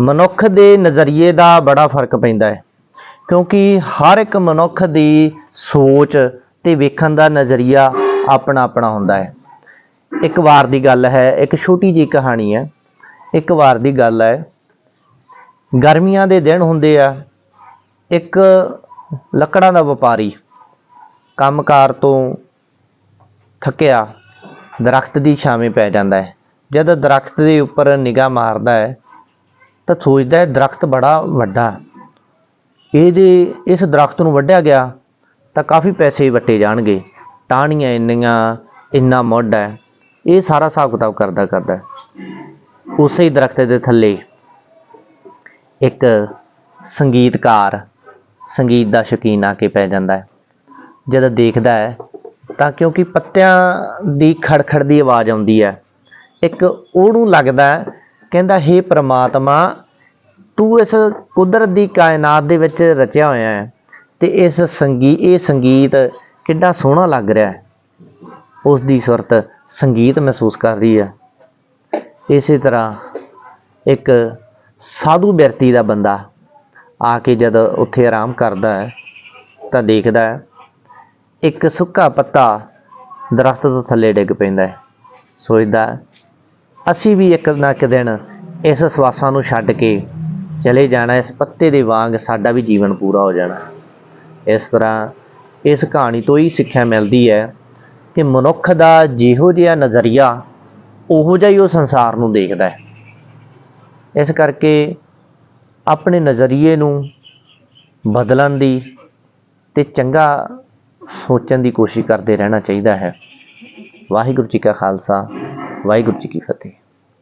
ਮਨੁੱਖ ਦੇ ਨਜ਼ਰੀਏ ਦਾ ਬੜਾ ਫ਼ਰਕ ਪੈਂਦਾ ਹੈ। ਕਿਉਂਕਿ ਹਰ ਇੱਕ ਮਨੁੱਖ ਦੀ ਸੋਚ ਤੇ ਵੇਖਣ ਦਾ ਨਜ਼ਰੀਆ ਆਪਣਾ ਆਪਣਾ ਹੁੰਦਾ ਹੈ। ਇੱਕ ਵਾਰ ਦੀ ਗੱਲ ਹੈ, ਇੱਕ ਛੋਟੀ ਜਿਹੀ ਕਹਾਣੀ ਹੈ। ਇੱਕ ਵਾਰ ਦੀ ਗੱਲ ਹੈ, ਗਰਮੀਆਂ ਦੇ ਦਿਨ ਹੁੰਦੇ ਆ, ਇੱਕ ਲੱਕੜਾਂ ਦਾ ਵਪਾਰੀ ਕੰਮਕਾਰ ਤੋਂ ਥੱਕਿਆ ਦਰਖਤ ਦੀ ਛਾਵੇਂ ਪੈ ਜਾਂਦਾ ਹੈ। ਜਦ ਦਰਖਤ ਦੇ ਉੱਪਰ ਨਿਗਾਹ ਮਾਰਦਾ ਹੈ ਤਾਂ ਸੋਚਦਾ ਹੈ ਦਰਖਤ ਬੜਾ ਵੱਡਾ ਇਹਦੇ, ਇਸ ਦਰਖਤ ਨੂੰ ਵੱਢਿਆ ਗਿਆ ਤਾਂ ਕਾਫੀ ਪੈਸੇ ਵੱਟੇ ਜਾਣਗੇ। ਟਾਹਣੀਆਂ ਇੰਨੀਆਂ, ਇੰਨਾ ਮੁੱਢ ਹੈ। ਇਹ ਸਾਰਾ ਹਿਸਾਬ ਕਿਤਾਬ ਕਰਦਾ ਕਰਦਾ ਉਸੇ ਹੀ ਦਰਖਤ ਦੇ ਥੱਲੇ ਇੱਕ ਸੰਗੀਤਕਾਰ, ਸੰਗੀਤ ਦਾ ਸ਼ੌਕੀਨ ਆ ਕੇ ਪੈ ਜਾਂਦਾ ਹੈ। ਜਦ ਦੇਖਦਾ ਹੈ ਤਾਂ ਕਿਉਂਕਿ ਪੱਤਿਆਂ ਦੀ ਖੜਖੜ ਦੀ ਆਵਾਜ਼ ਆਉਂਦੀ ਹੈ। ਇੱਕ ਉਹਨੂੰ ਲੱਗਦਾ ਕਹਿੰਦਾ, ਹੇ ਪ੍ਰਮਾਤਮਾ, ਤੂੰ ਇਸ ਕੁਦਰਤ ਦੀ ਕਾਇਨਾਤ ਦੇ ਵਿੱਚ ਰਚਿਆ ਹੋਇਆ ਹੈ ਤੇ ਇਸ ਸੰਗੀ, ਇਹ ਸੰਗੀਤ ਕਿੰਨਾ ਸੋਹਣਾ ਲੱਗ ਰਿਹਾ ਹੈ। ਉਸ ਦੀ ਸੁਰਤ ਸੰਗੀਤ ਮਹਿਸੂਸ ਕਰ ਰਹੀ ਹੈ। ਇਸੇ ਤਰ੍ਹਾਂ ਇੱਕ ਸਾਧੂ ਬਿਰਤੀ ਦਾ ਬੰਦਾ ਆ ਕੇ ਜਦ ਉੱਥੇ ਆਰਾਮ ਕਰਦਾ ਹੈ, ਤਾਂ ਦੇਖਦਾ ਹੈ, ਇੱਕ ਸੁੱਕਾ ਪੱਤਾ ਦਰਖਤ ਤੋਂ ਥੱਲੇ ਡਿੱਗ ਪੈਂਦਾ ਹੈ। ਸੋਚਦਾ ਅਸੀਂ ਵੀ ਇੱਕ ਨਾ ਇੱਕ ਦਿਨ ਇਸ ਸਵਾਸਾਂ ਨੂੰ ਛੱਡ ਕੇ ਚਲੇ ਜਾਣਾ, ਇਸ ਪੱਤੇ ਦੇ ਵਾਂਗ ਸਾਡਾ ਵੀ ਜੀਵਨ ਪੂਰਾ ਹੋ ਜਾਣਾ। ਇਸ ਤਰ੍ਹਾਂ ਇਸ ਕਹਾਣੀ ਤੋਂ ਹੀ ਸਿੱਖਿਆ ਮਿਲਦੀ ਹੈ ਕਿ ਮਨੁੱਖ ਦਾ ਜਿਹੋ ਜਿਹਾ ਨਜ਼ਰੀਆ, ਉਹੋ ਜਿਹਾ ਹੀ ਉਹ ਸੰਸਾਰ ਨੂੰ ਦੇਖਦਾ ਹੈ। ਇਸ ਕਰਕੇ ਆਪਣੇ ਨਜ਼ਰੀਏ ਨੂੰ ਬਦਲਣ ਦੀ ਤੇ ਚੰਗਾ ਸੋਚਣ ਦੀ ਕੋਸ਼ਿਸ਼ ਕਰਦੇ ਰਹਿਣਾ ਚਾਹੀਦਾ ਹੈ। ਵਾਹਿਗੁਰੂ ਜੀ ਕਾ ਖਾਲਸਾ। ਵਾਹਿਗੁਰੂ ਜੀ ਕੀ ਫਤਿਹ।